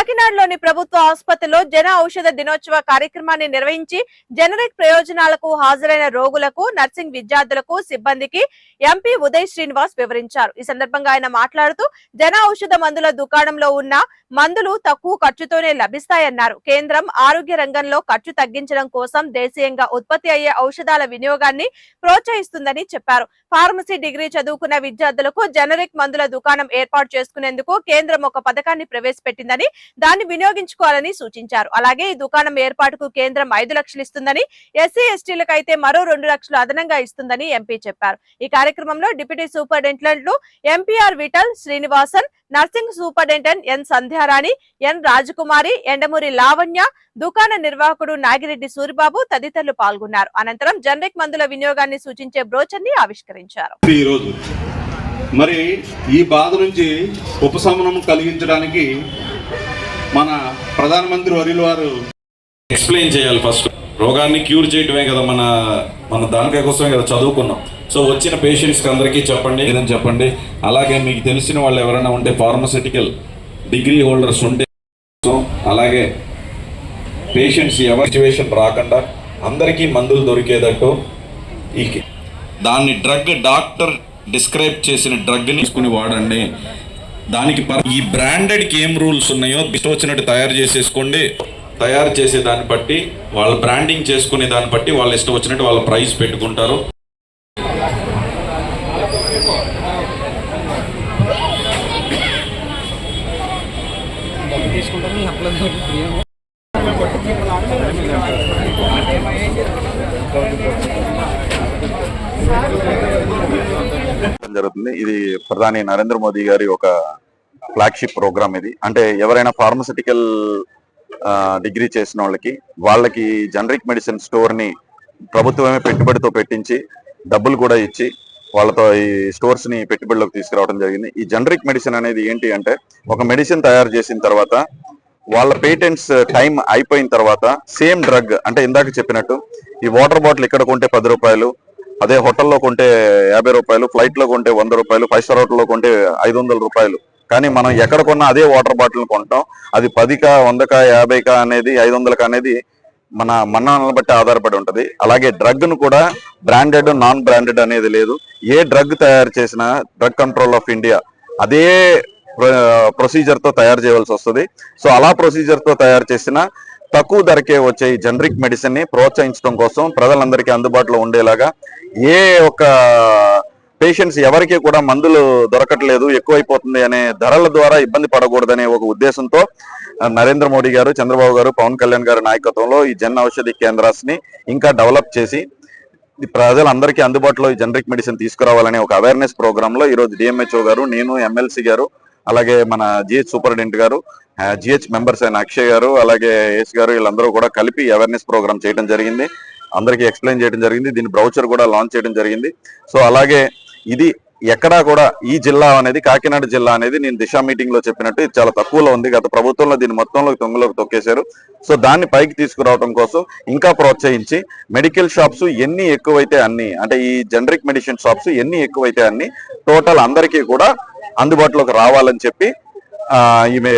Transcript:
కాకినాడలోని ప్రభుత్వ ఆసుపత్రిలో జన ఔషధ దినోత్సవ కార్యక్రమాన్ని నిర్వహించి జనరిక్ ప్రయోజనాలకు హాజరైన రోగులకు నర్సింగ్ విద్యార్థులకు సిబ్బందికి ఎంపీ ఉదయ్ శ్రీనివాస్ వివరించారు. ఈ సందర్భంగా ఆయన మాట్లాడుతూ జన ఔషధ మందుల దుకాణంలో ఉన్న మందులు తక్కువ ఖర్చుతోనే లభిస్తాయన్నారు. కేంద్రం ఆరోగ్య రంగంలో ఖర్చు తగ్గించడం కోసం దేశీయంగా ఉత్పత్తి అయ్యే ఔషధాల వినియోగాన్ని ప్రోత్సహిస్తుందని చెప్పారు. ఫార్మసీ డిగ్రీ చదువుకున్న విద్యార్థులకు జనరిక్ మందుల దుకాణం ఏర్పాటు చేసుకునేందుకు కేంద్రం ఒక పథకాన్ని ప్రవేశపెట్టిందని దాన్ని వినియోగించుకోవాలని సూచించారు. అలాగే ఈ దుకాణం ఏర్పాటుకు కేంద్రం ఐదు లక్షలు ఇస్తుందని ఎస్సీ ఎస్టీలకు అయితే మరో రెండు లక్షలు అదనంగా ఇస్తుందని ఎంపీ చెప్పారు. ఈ కార్యక్రమంలో deputy సూపరింటెండెంట్లు MPR Vittal Srinivasan nursing superintendent N. Sandhyarani N. Rajakumari Endamuri Lavanya దుకాణ నిర్వాహకుడు నాగిరెడ్డి సూరిబాబు తదితరులు పాల్గొన్నారు. అనంతరం జనరిక్ మందుల వినియోగాన్ని సూచించే బ్రోచర్ని ఆవిష్కరించారు మరి ఈ బాధ నుంచి ఉపశమనం కలిగించడానికి మన ప్రధానమంత్రి వర్యుల వారు ఎక్స్ప్లెయిన్ చేయాలి ఫస్ట్ రోగాన్ని క్యూర్ చేయడమే కదా మన మన దానికే కోసమే కదా చదువుకున్నాం. సో వచ్చిన పేషెంట్స్కి అందరికీ చెప్పండి ఏదని చెప్పండి. అలాగే మీకు తెలిసిన వాళ్ళు ఎవరైనా ఉంటే ఫార్మసిటికల్ డిగ్రీ హోల్డర్స్ ఉంటే సో అలాగే పేషెంట్స్ ఎవరి సిచ్యువేషన్ రాకుండా అందరికీ మందులు దొరికేటట్టు ఈ దాన్ని డ్రగ్ డాక్టర్ డిస్క్రైబ్ చేసిన డ్రగ్ని తీసుకుని వాడండి. దానికి ఈ బ్రాండెడ్కి ఏం రూల్స్ ఉన్నాయో ఇష్టం వచ్చినట్టు తయారు చేసేసుకోండి. తయారు చేసే దాన్ని బట్టి వాళ్ళ బ్రాండింగ్ చేసుకునే దాన్ని బట్టి వాళ్ళు ఇష్టం వచ్చినట్టు వాళ్ళ ప్రైస్ పెట్టుకుంటారు. జరుగుతుంది. ఇది ప్రధాని నరేంద్ర మోదీ గారి ఒక ఫ్లాగ్షిప్ ప్రోగ్రామ్ ఇది. అంటే ఎవరైనా ఫార్మసిటికల్ డిగ్రీ చేసిన వాళ్ళకి వాళ్ళకి జనరిక్ మెడిసిన్ స్టోర్ని ప్రభుత్వమే పెట్టుబడితో పెట్టించి డబ్బులు కూడా ఇచ్చి వాళ్ళతో ఈ స్టోర్స్ని పెట్టుబడిలోకి తీసుకురావడం జరిగింది. ఈ జనరిక్ మెడిసిన్ అనేది ఏంటి అంటే ఒక మెడిసిన్ తయారు చేసిన తర్వాత వాళ్ళ పేటెంట్స్ టైం అయిపోయిన తర్వాత సేమ్ డ్రగ్ అంటే ఇందాక చెప్పినట్టు ఈ వాటర్ బాటిల్ ఇక్కడ కొంటే పది రూపాయలు అదే హోటల్లో కొంటే యాభై రూపాయలు ఫ్లైట్లో కొంటే వంద రూపాయలు ఫైవ్ స్టార్ హోటల్లో కొంటే ఐదు వందల రూపాయలు. కానీ మనం ఎక్కడ కొన్నా అదే వాటర్ బాటిల్ కొంటాం. అది పదికా వందకా యాభైకా అనేది ఐదు వందలకా అనేది మన మన్నాలను బట్టి ఆధారపడి ఉంటుంది. అలాగే డ్రగ్ను కూడా బ్రాండెడ్ నాన్ బ్రాండెడ్ అనేది లేదు. ఏ డ్రగ్ తయారు చేసినా డ్రగ్ కంట్రోల్ ఆఫ్ ఇండియా అదే ప్రొసీజర్తో తయారు చేయవలసి వస్తుంది. సో అలా ప్రొసీజర్తో తయారు చేసిన తక్కువ ధరకే వచ్చే ఈ జనరిక్ మెడిసిన్ని ప్రోత్సహించడం కోసం ప్రజలందరికీ అందుబాటులో ఉండేలాగా ఏ ఒక్క పేషెంట్స్ ఎవరికి కూడా మందులు దొరకట్లేదు ఎక్కువైపోతుంది అనే ధరల ద్వారా ఇబ్బంది పడకూడదనే ఒక ఉద్దేశంతో నరేంద్ర మోడీ గారు చంద్రబాబు గారు పవన్ కళ్యాణ్ గారి నాయకత్వంలో ఈ జన్ ఔషధి కేంద్రాస్ని ఇంకా డెవలప్ చేసి ఈ ప్రజలందరికీ అందుబాటులో ఈ జనరిక్ మెడిసిన్ తీసుకురావాలనే ఒక అవేర్నెస్ ప్రోగ్రామ్లో ఈ రోజు డిఎంహెచ్ఓ గారు నేను ఎమ్మెల్సీ గారు అలాగే మన జిహెచ్ సూపరింటెండెంట్ గారు జిహెచ్ మెంబర్స్ అయిన అక్షయ్ గారు అలాగే ఏస్ గారు వీళ్ళందరూ కూడా కలిపి అవేర్నెస్ ప్రోగ్రామ్ చేయడం జరిగింది. అందరికీ ఎక్స్ప్లెయిన్ చేయడం జరిగింది. దీని బ్రౌచర్ కూడా లాంచ్ చేయడం జరిగింది. సో అలాగే ఇది ఎక్కడా కూడా ఈ జిల్లా అనేది కాకినాడ జిల్లా అనేది నేను దిశా మీటింగ్లో చెప్పినట్టు ఇది చాలా తక్కువలో ఉంది. గత ప్రభుత్వంలో దీన్ని మొత్తంలో తొంగలోకి తొక్కేశారు. సో దాన్ని పైకి తీసుకురావడం కోసం ఇంకా ప్రోత్సహించి మెడికల్ షాప్స్ ఎన్ని ఎక్కువైతే అన్ని అంటే ఈ జనరిక్ మెడిసిన్ షాప్స్ ఎన్ని ఎక్కువైతే అన్ని టోటల్ అందరికీ కూడా అందుబాటులోకి రావాలని చెప్పి ఈమె